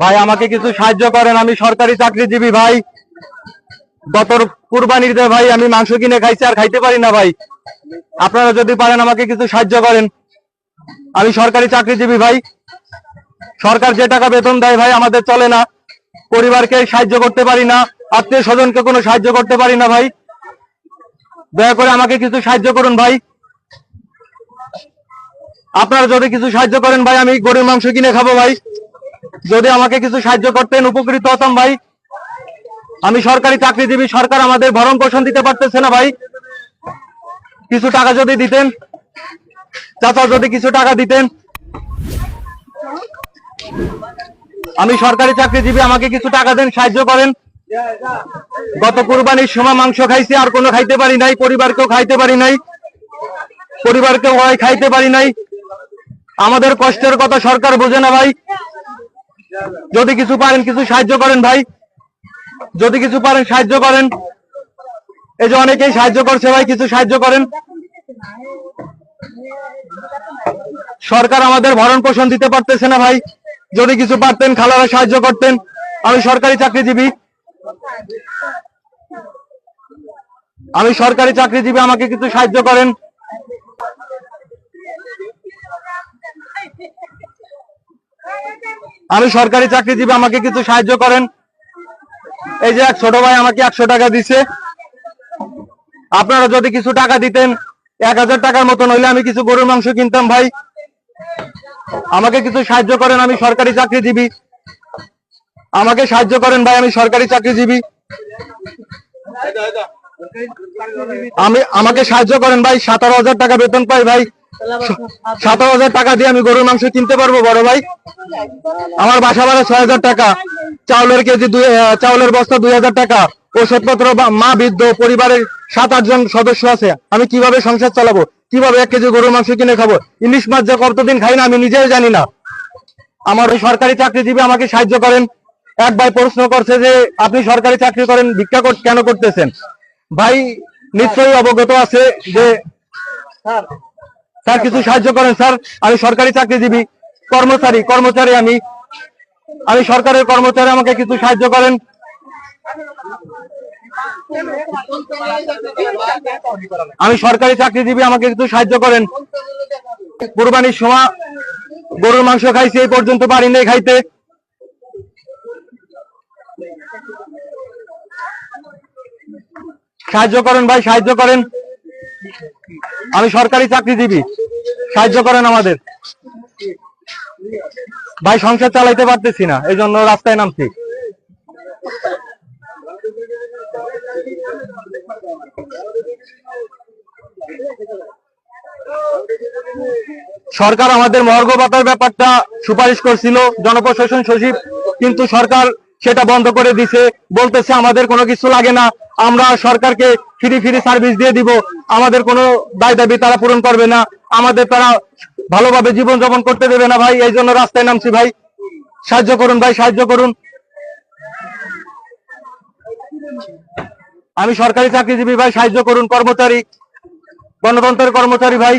ভাই, আমাকে কিছু সাহায্য করেন। আমি সরকারি চাকরিজীবী ভাই। গত কুরবানির দিয়ে ভাই, আমি মাংস কিনে খাইছি আর খাইতে পারি না ভাই। আপনারা যদি পারেন আমাকে কিছু সাহায্য করেন। আমি সরকারি চাকরিজীবী ভাই। সরকার যে টাকা বেতন দেয় ভাই, আমাদের চলে না। পরিবারকে সাহায্য করতে পারি না। আত্মীয় স্বজনকে কোনো সাহায্য করতে পারি না ভাই। দয়া করে আমাকে কিছু সাহায্য করুন ভাই। আপনারা যদি কিছু সাহায্য করেন ভাই, আমি গরুর মাংস কিনে খাব ভাই। যদি আমাকে কিছু সাহায্য করতেন, উপকৃত হতাম ভাই। আমি সরকারি চাকরিজীবী, সরকার আমাদের ভরণ পোষণ দিতে পারতেছে না ভাই। কিছু টাকা যদি দিতেন, চাচা যদি কিছু টাকা দিতেন, আমি সরকারি চাকরিজীবী, আমাকে কিছু টাকা দেন, সাহায্য করেন। গত কুরবানির সময় মাংস খাইছি, আর কোনো খাইতে পারি নাই, পরিবারকেও খাইতে পারি নাই, পরিবারকেও খাইতে পারি নাই। আমাদের কষ্টের কথা সরকার বোঝে না ভাই। যদি কিছু পারেন, কিছু সাহায্য করেন ভাই। যদি কিছু পারেন, সাহায্য করেন। এই যে অনেকেই সাহায্য করছে ভাই, কিছু সাহায্য করেন। সরকার আমাদের ভরণ পোষণ দিতে পারতেছে না ভাই। যদি কিছু পারতেন, খালারা সাহায্য করতেন। আমি সরকারি চাকরিজীবী। আমি সরকারি চাকরিজীবী, আমাকে কিছু সাহায্য করেন। আমি সরকারি চাকরিজীবী আমাকে কিছু সাহায্য করেন। এই যে এক ছোট ভাই আমাকে একশো টাকা দিছে। আপনারা যদি কিছু টাকা দিতেন, এক হাজার টাকার মতন হইলে আমি কিছু গরুর মাংস কিনতাম ভাই। আমাকে কিছু সাহায্য করেন, আমি সরকারি চাকরিজীবী আমাকে সাহায্য করেন ভাই, আমি সরকারি চাকরিজীবী আমি, আমাকে সাহায্য করেন ভাই, সতেরো হাজার টাকা বেতন পাই ভাই। সতেরো হাজার টাকা দিয়ে আমি গরুর মাংস কিনতে পারব, বড় ভাই। আমার বাসা ভাড়া ছয় হাজার টাকা। চাউলের কেজি চাউলের বস্তা দুই হাজার টাকা। ওষুধপত্র মা, বৃদ্ধ, পরিবারের সাত, আটজন সদস্য আছে। আমি কীভাবে সংসার চালাবো? কীভাবে এক কেজি গরুর মাংস কিনে খাব? ইলিশ মাছ যে কতদিন খাই না, আমি নিজেও জানি না। আমার ওই সরকারি চাকরিজীবী আমাকে সাহায্য করেন। এক ভাই প্রশ্ন করছে যে, আপনি সরকারি চাকরি করেন, ভিক্ষা কেন করতেছেন? ভাই, নিশ্চয়ই অবগত আছে যে স্যার, কিছু সাহায্য করেন, স্যার। আমি সরকারি চাকরিজীবী, কর্মচারী কর্মচারী আমি। আমি সরকারের কর্মচারী, আমাকে কিছু সাহায্য করেন। আমি সরকারি চাকরিজীবী, আমাকে কিছু সাহায্য করেন। কুরবানির সময় গরুর মাংস খাইছি, এই পর্যন্ত পারি নেই খাইতে। সাহায্য করেন ভাই, সাহায্য করেন। আমি সরকারি চাকরিজীবী। সাহায্য করেন আমাদের। ভাই, সংসার চালাইতে পারতেছি না এই জন্য রাস্তায় নামছি। সরকার আমাদের মর্গ ভাতার ব্যাপারটা সুপারিশ করছিল, জনপ্রশাসন সচিব, কিন্তু সরকার সেটা বন্ধ করে দিছে, বলতেছে আমাদের কোনো কিছু লাগে না আমরা সরকারকে ফ্রি ফ্রি সার্ভিস দিয়ে দিব। আমাদের কোনো দায় দাবি তারা পূরণ করবে না। আমাদের তারা ভালোভাবে জীবন যাপন করতে দেবে না ভাই। এই জন্য রাস্তায় নামছি ভাই। সাহায্য করুন ভাই, সাহায্য করুন। আমি সরকারি চাকরিজীবী ভাই, সাহায্য করুন কর্মচারী, গণতন্ত্রের কর্মচারী ভাই।